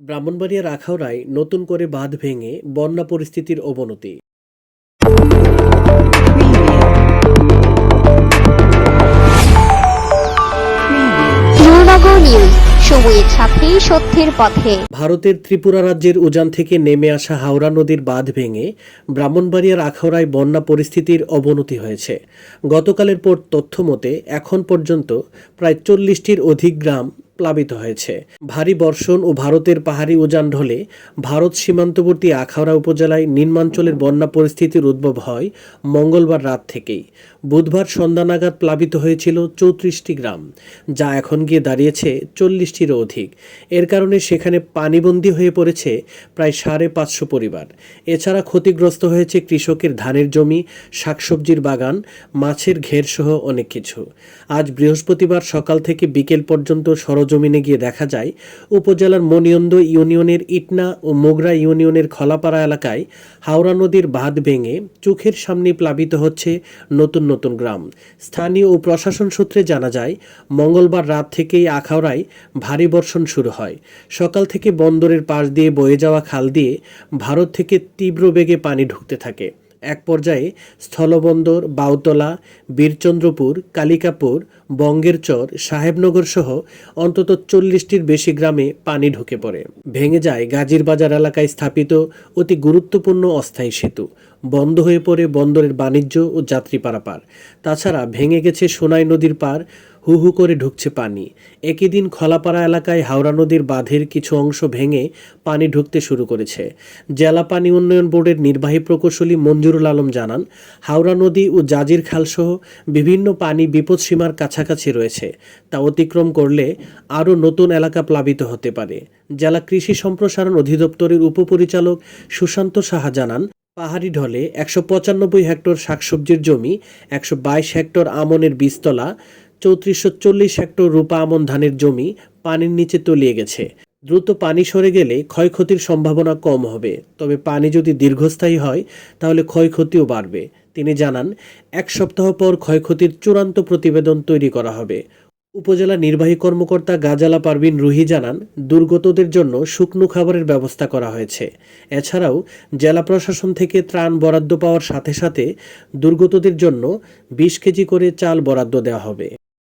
ব্রাহ্মণবাড়িয়ার আখাউড়ায় নতুন করে বাঁধ ভেঙে বন্যা পরিস্থিতির অবনতি। নুরনগর নিউজ সময়ের সাথে সত্যের পথে। ভারতের ত্রিপুরা রাজ্যের উজান থেকে নেমে আসা হাওড়া নদীর বাঁধ ভেঙে ব্রাহ্মণবাড়িয়ার আখাউড়ায় বন্যা পরিস্থিতির অবনতি হয়েছে। গতকালের পর তথ্য মতে এখন পর্যন্ত প্রায় চল্লিশটির অধিক গ্রাম প্লাবিত হয়েছে। ভারী বর্ষণ ও ভারতের পাহাড়ি উজান ঢলে ভারত সীমান্তবর্তী আখাউড়া উপজেলায় নিম্নাঞ্চলের বন্যা পরিস্থিতির উদ্ভব হয় মঙ্গলবার রাত থেকেই। বুধবার সন্ধ্যা নাগাদ প্লাবিত হয়েছিল চৌত্রিশটি গ্রাম, যা এখন গিয়ে দাঁড়িয়েছে চল্লিশটিরও অধিক। এর কারণে সেখানে পানিবন্দী হয়ে পড়েছে প্রায় সাড়ে পাঁচশো পরিবার। এছাড়া ক্ষতিগ্রস্ত হয়েছে কৃষকের ধানের জমি, শাকসবজির বাগান, মাছের ঘেরসহ অনেক কিছু। আজ বৃহস্পতিবার সকাল থেকে বিকেল পর্যন্ত সরজমিনে গিয়ে দেখা যায়, উপজেলার মনিয়ন্দ ইউনিয়নের ইটনা ও মোগরা ইউনিয়নের খলাপাড়া এলাকায় হাওড়া নদীর বাঁধ ভেঙে চোখের সামনে প্লাবিত হচ্ছে নতুন নতুন গ্রাম। স্থানীয় ও প্রশাসন সূত্রে জানা যায়, মঙ্গলবার রাত থেকেই আখাউড়ায় ভারী বর্ষণ শুরু হয়। সকাল থেকে বন্দরের পাশ দিয়ে বয়ে যাওয়া খাল দিয়ে ভারত থেকে তীব্র বেগে পানি ঢুকতে থাকে। এক পর্যায়ে স্থলবন্দর, বাউতলা, বীরচন্দ্রপুর, কালিকাপুর বঙ্গের চর সাহেবনগর সহ অন্তত চল্লিশটির বেশি গ্রামে পানি ঢুকে পড়ে। ভেঙে যায় গাজীর বাজার এলাকায় স্থাপিত অতি গুরুত্বপূর্ণ অস্থায়ী সেতু। বন্ধ হয়ে পড়ে বন্দরের বাণিজ্য ও যাত্রী পারাপার। তাছাড়া ভেঙে গেছে সোনাই নদীর পার হু হু করে ঢুকছে পানি। একই দিন খলাপাড়া এলাকায় হাওড়া নদীর বাঁধের কিছু অংশ ভেঙে পানি ঢুকতে শুরু করেছে। জেলা পানি উন্নয়ন বোর্ডের নির্বাহী প্রকৌশলী মঞ্জুরুল আলম জানান, হাওড়া নদী ও জাজির খালসহ বিভিন্ন পানি বিপদসীমার কাছাকাছি রয়েছে। তা অতিক্রম করলে আরও নতুন এলাকা প্লাবিত হতে পারে। জেলা কৃষি সম্প্রসারণ অধিদপ্তরের উপপরিচালক সুশান্ত সাহা জানান, পাহাড়ি ঢলে একশো পঁচানব্বই হেক্টর শাকসবজির জমি, একশো বাইশ হেক্টর আমনের বীজতলা চৌত্রিশশো চল্লিশ হেক্টর রূপা আমন ধানের জমি পানির নিচে তলিয়ে গেছে। দ্রুত পানি সরে গেলে ক্ষয়ক্ষতির সম্ভাবনা কম হবে। তবে পানি যদি দীর্ঘস্থায়ী হয়, তাহলে ক্ষয়ক্ষতিও বাড়বে। তিনি জানান, এক সপ্তাহ পর ক্ষয়ক্ষতির চূড়ান্ত প্রতিবেদন তৈরি করা হবে। উপজেলা নির্বাহী কর্মকর্তা গাজালা পারভিন রুহি জানান, দুর্গতদের জন্য শুকনো খাবারের ব্যবস্থা করা হয়েছে। এছাড়াও, জেলা প্রশাসন থেকে ত্রাণ বরাদ্দ পাওয়ার সাথে সাথে দুর্গতদের জন্য বিশ কেজি করে চাল বরাদ্দ দেওয়া হবে।